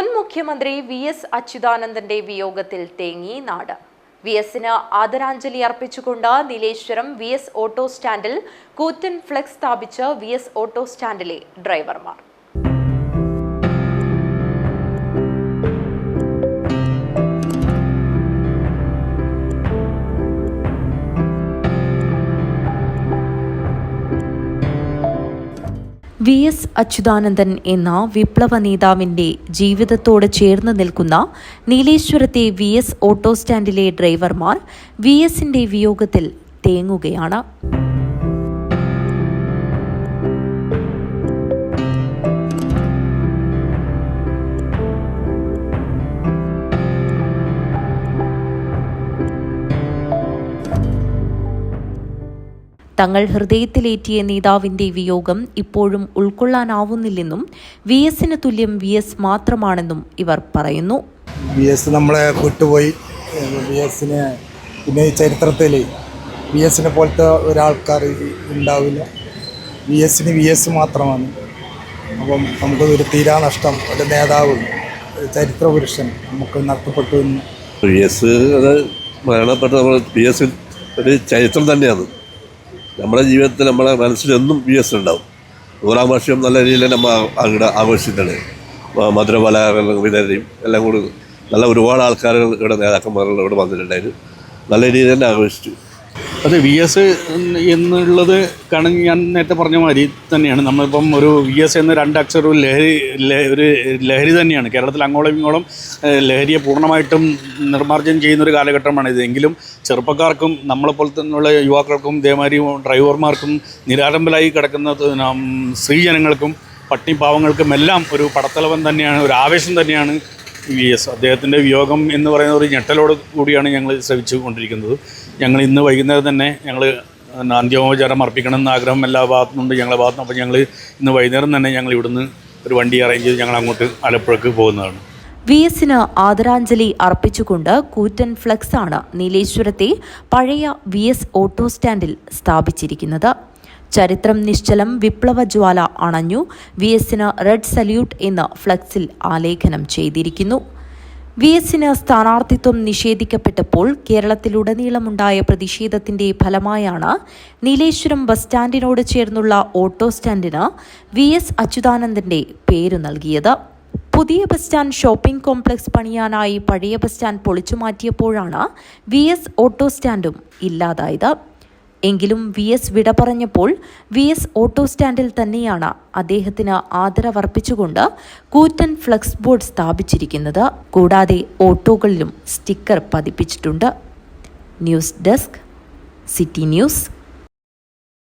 മുൻ മുഖ്യമന്ത്രി V S അച്യുതാനന്ദന്റെ വിയോഗത്തിൽ തേങ്ങി നാട്. വി എസിന് ആദരാഞ്ജലി അർപ്പിച്ചുകൊണ്ട് നീലേശ്വരം വി എസ് ഓട്ടോ സ്റ്റാൻഡിൽ കൂറ്റൻ ഫ്ലെക്സ് സ്ഥാപിച്ച് വി എസ് ഓട്ടോ സ്റ്റാൻഡിലെ ഡ്രൈവർമാർ. വി എസ് അച്യുതാനന്ദൻ എന്ന വിപ്ലവ നേതാവിന്റെ ജീവിതത്തോട് ചേർന്ന് നിൽക്കുന്ന നീലേശ്വരത്തെ വി എസ് ഓട്ടോ സ്റ്റാൻഡിലെ ഡ്രൈവർമാർ വി എസിന്റെ വിയോഗത്തിൽ തേങ്ങുകയാണ്. തങ്ങൾ ഹൃദയത്തിലേറ്റിയ നേതാവിന്റെ വിയോഗം ഇപ്പോഴും ഉൾക്കൊള്ളാനാവുന്നില്ലെന്നും വി എസിന് തുല്യം വി എസ് മാത്രമാണെന്നും ഇവർ പറയുന്നു. വി എസ് നമ്മളെ വിട്ടുപോയി. വി എസിന് പിന്നെ ഈ ചരിത്രത്തിൽ വി എസിനെ പോലത്തെ ഒരാൾക്കാർ ഉണ്ടാവില്ല. വി എസിന് വി എസ് മാത്രമാണ്. അപ്പം നമുക്ക് ഒരു തീരാ നഷ്ടം. ഒരു നേതാവ് ചരിത്ര പുരുഷൻ നമുക്ക് നഷ്ടപ്പെട്ടു എന്ന്. പി എസ് അത് മരണപ്പെട്ട നമ്മൾ പി എസ് ഒരു ചരിത്രം തന്നെയാണ് നമ്മുടെ ജീവിതത്തിൽ നമ്മുടെ മനസ്സിലെന്നും വി എസ് ഉണ്ടാവും. നൂറാം വർഷം നല്ല രീതിയിൽ നമ്മൾ അങ്ങനെ ആഘോഷിച്ചിട്ടുണ്ട്. മധുരപലഹാരങ്ങളും മധുരപലഹാരങ്ങൾ വിതരണം എല്ലാം കൂടി നല്ല ഒരുപാട് ആൾക്കാർ ഇവിടെ നേതാക്കന്മാരുടെ ഇവിടെ വന്നിട്ടുണ്ടായിരുന്നു. നല്ല രീതിയിൽ തന്നെ ആഘോഷിച്ചു. അത് വി എസ് എന്നുള്ളത് കാരണം ഞാൻ നേരത്തെ പറഞ്ഞ മാതിരി തന്നെയാണ്. നമ്മളിപ്പം ഒരു വി എസ് എന്ന ഒരു ലഹരി ഒരു ലഹരി തന്നെയാണ്. കേരളത്തിൽ അങ്ങോളം ഇങ്ങോളം ലഹരിയെ പൂർണമായിട്ടും നിർമ്മാർജനം ചെയ്യുന്ന ഒരു കാലഘട്ടമാണ് എങ്കിലും ചെറുപ്പക്കാർക്കും നമ്മളെപ്പോലെ തന്നെയുള്ള യുവാക്കൾക്കും ഇതേമാതിരി ഡ്രൈവർമാർക്കും നിരാലംബലായി കിടക്കുന്ന സ്ത്രീജനങ്ങൾക്കും പട്ടിണി പാവങ്ങൾക്കും എല്ലാം ഒരു പടത്തലവൻ തന്നെയാണ് ഒരു ആവേശം തന്നെയാണ് വി എസ് അദ്ദേഹത്തിന്റെ വിയോഗം എന്ന് പറയുന്ന ഒരു ഞെട്ടലോട് കൂടിയാണ് ഞങ്ങൾ ശ്രമിച്ചു കൊണ്ടിരിക്കുന്നത്. ഞങ്ങൾ ഇന്ന് വൈകുന്നേരം തന്നെ ഞങ്ങൾ അന്ത്യോപചാരം അർപ്പിക്കണം എന്ന ആഗ്രഹം എല്ലാ ഭാഗത്തുനിന്നുണ്ട് ഞങ്ങളുടെ ഭാഗത്തുനിന്ന് അപ്പോൾ ഞങ്ങൾ ഇന്ന് വൈകുന്നേരം തന്നെ ഞങ്ങൾ ഇവിടുന്ന് ഒരു വണ്ടി അറേഞ്ച് ചെയ്ത് ഞങ്ങൾ അങ്ങോട്ട് ആലപ്പുഴക്ക് പോകുന്നതാണ്. വി എസിന് ആദരാഞ്ജലി അർപ്പിച്ചുകൊണ്ട് കൂറ്റൻ ഫ്ലെക്സ് ആണ് നീലേശ്വരത്തെ പഴയ വി എസ് ഓട്ടോ സ്റ്റാൻഡിൽ സ്ഥാപിച്ചിരിക്കുന്നത്. ചരിത്രം നിശ്ചലം വിപ്ലവജ്വാല അണഞ്ഞു. വി എസിന് റെഡ് സല്യൂട്ട് എന്ന് ഫ്ലക്സിൽ ആലേഖനം ചെയ്തിരിക്കുന്നു. വി എസിന് സ്ഥാനാർത്ഥിത്വം നിഷേധിക്കപ്പെട്ടപ്പോൾ കേരളത്തിലുടനീളമുണ്ടായ പ്രതിഷേധത്തിന്റെ ഫലമായാണ് നീലേശ്വരം ബസ് സ്റ്റാൻഡിനോട് ചേർന്നുള്ള ഓട്ടോ സ്റ്റാൻഡിന് വി എസ് അച്യുതാനന്ദന്റെ പേരു നൽകിയത്. പുതിയ ബസ് സ്റ്റാൻഡ് ഷോപ്പിംഗ് കോംപ്ലക്സ് പണിയാനായി പഴയ ബസ് സ്റ്റാൻഡ് പൊളിച്ചു മാറ്റിയപ്പോഴാണ് വി എസ് ഓട്ടോ സ്റ്റാൻഡും ഇല്ലാതായത്. എങ്കിലും വി എസ് വിട പറഞ്ഞപ്പോൾ വി എസ് ഓട്ടോ സ്റ്റാൻഡിൽ തന്നെയാണ് അദ്ദേഹത്തിന് ആദരവർപ്പിച്ചുകൊണ്ട് കൂറ്റൻ ഫ്ലക്സ് ബോർഡ് സ്ഥാപിച്ചിരിക്കുന്നത്. കൂടാതെ ഓട്ടോകളിലും sticker പതിപ്പിച്ചിട്ടുണ്ട്. News desk city news.